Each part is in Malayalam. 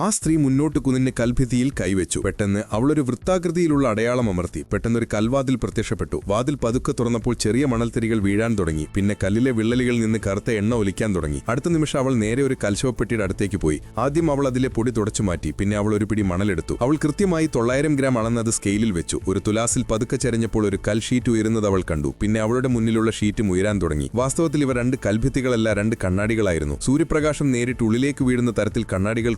ആ സ്ത്രീ മുന്നോട്ട് കുനിഞ്ഞ് കൽഭിത്തിയിൽ കൈവച്ചു. പെട്ടെന്ന് അവളൊരു വൃത്താകൃതിയിലുള്ള അടയാളം അമർത്തി. പെട്ടെന്നൊരു കൽവാതിൽ പ്രത്യക്ഷപ്പെട്ടു. വാതിൽ പതുക്കെ തുറന്നപ്പോൾ ചെറിയ മണൽത്തിരികൾ വീഴാൻ തുടങ്ങി. പിന്നെ കല്ലിലെ വിള്ളലുകളിൽ നിന്ന് കറുത്ത എണ്ണ ഒലിക്കാൻ തുടങ്ങി. അടുത്ത നിമിഷം അവൾ നേരെ ഒരു കൽശവപ്പെട്ടിയുടെ അടുത്തേക്ക് പോയി. ആദ്യം അവൾ അതിലെ പൊടി തുടച്ചു മാറ്റി. പിന്നെ അവൾ ഒരു പിടി മണലെടുത്തു. അവൾ കൃത്യമായി തൊള്ളായിരം ഗ്രാം അളന്നത് സ്കെയിലിൽ വെച്ചു. ഒരു തുലാസിൽ പതുക്കെ ചരിഞ്ഞപ്പോൾ ഒരു കൽഷീറ്റ് ഉയരുന്നത് അവൾ കണ്ടു. പിന്നെ അവളുടെ മുന്നിലുള്ള ഷീറ്റും ഉയരാൻ തുടങ്ങി. വാസ്തവത്തിൽ ഇവ രണ്ട് കൽഭിത്തികളല്ല രണ്ട് കണ്ണാടികളായിരുന്നു. സൂര്യപ്രകാശം നേരിട്ട് ഉള്ളിലേക്ക് വീഴുന്ന തരത്തിൽ കണ്ണാടികൾ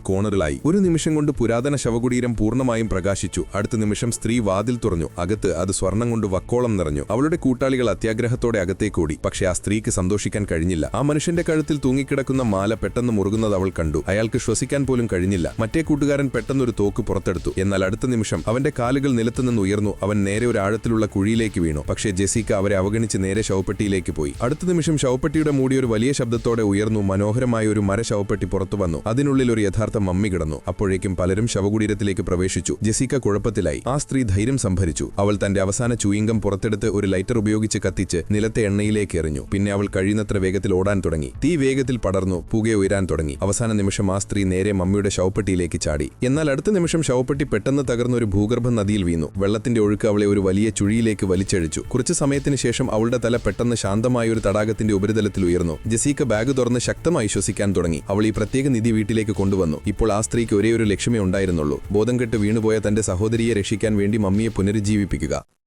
കോണറുകളായി ഒരു നിമിഷം കൊണ്ട് പുരാതന ശവകുടീരം പൂർണമായും പ്രകാശിച്ചു. അടുത്ത നിമിഷം സ്ത്രീ വാതിൽ തുറന്നു. അകത്ത് അത് സ്വർണം കൊണ്ട് വക്കോളം നിറഞ്ഞു. അവളുടെ കൂട്ടാളികൾ അത്യാഗ്രഹത്തോടെ അകത്തേക്കോടി പക്ഷേ ആ സ്ത്രീക്ക് സന്തോഷിക്കാൻ കഴിഞ്ഞില്ല. ആ മനുഷ്യന്റെ കഴുത്തിൽ തൂങ്ങിക്കിടക്കുന്ന മാല പെട്ടെന്ന് മുറുകുന്നത് അവൾ കണ്ടു. അയാൾക്ക് ശ്വസിക്കാൻ പോലും കഴിഞ്ഞില്ല. മറ്റേ കൂട്ടുകാരൻ പെട്ടെന്നൊരു തോക്ക് പുറത്തെടുത്തു. എന്നാൽ അടുത്ത നിമിഷം അവന്റെ കാലുകൾ നിലത്തുനിന്ന് ഉയർന്നു. അവൻ നേരെ ഒരു ആഴത്തിലുള്ള കുഴിയിലേക്ക് വീണു. പക്ഷേ ജെസിക്ക അവരെ അവഗണിച്ച് നേരെ ശവപ്പെട്ടിയിലേക്ക് പോയി. അടുത്ത നിമിഷം ശവപ്പെട്ടിയുടെ മൂടി ഒരു വലിയ ശബ്ദത്തോടെ ഉയർന്നു. മനോഹരമായ ഒരു മര ശവപ്പെട്ടി പുറത്തു വന്നു. അതിനുള്ളിൽ ഒരു യഥാർത്ഥ മമ്മി കിടന്നു. അപ്പോഴേക്കും പലരും ശവകുടീരത്തിലേക്ക് പ്രവേശിച്ചു. ജെസിക്ക കുഴപ്പത്തിലായി. ആ സ്ത്രീ ധൈര്യം സംഭരിച്ചു. അവൾ തന്റെ അവസാന ചൂയിങ്കം പുറത്തെടുത്ത് ഒരു ലൈറ്റർ ഉപയോഗിച്ച് കത്തിച്ച് നിലത്തെ എണ്ണയിലേക്ക് എറിഞ്ഞു. പിന്നെ അവൾ കഴിയുന്നത്ര വേഗത്തിൽ ഓടാൻ തുടങ്ങി. തീ വേഗത്തിൽ പടർന്നു പുക ഉയരാൻ തുടങ്ങി. അവസാന നിമിഷം ആ സ്ത്രീ നേരെ മമ്മിയുടെ ശവപ്പെട്ടിയിലേക്ക് ചാടി. എന്നാൽ അടുത്ത നിമിഷം ശവപ്പെട്ടി പെട്ടെന്ന് തകർന്ന ഒരു ഭൂഗർഭ നദിയിൽ വീണു. വെള്ളത്തിന്റെ ഒഴുക്ക് അവളെ ഒരു വലിയ ചുഴിയിലേക്ക് വലിച്ചഴിച്ചു. കുറച്ചു സമയത്തിന് ശേഷം അവളുടെ തല പെട്ടെന്ന് ശാന്തമായ ഒരു തടാകത്തിന്റെ ഉപരിതലത്തിൽ ഉയർന്നു. ജസീക്ക ബാഗ് തുറന്ന് ശക്തമായി ശ്വസിക്കാൻ തുടങ്ങി. അവൾ ഈ പ്രത്യേക നിധി വീട്ടിലേക്ക് കൊണ്ടുവന്നു. ഇപ്പോൾ ആ സ്ത്രീക്ക് ഒരേ ഒരു ലക്ഷ്യമേ ഉണ്ടായിരുന്നുള്ളൂ. ബോധം കെട്ട് വീണുപോയ തന്റെ സഹോദരിയെ രക്ഷിക്കാൻ വേണ്ടി മമ്മിയെ പുനരുജ്ജീവിപ്പിക്കുക.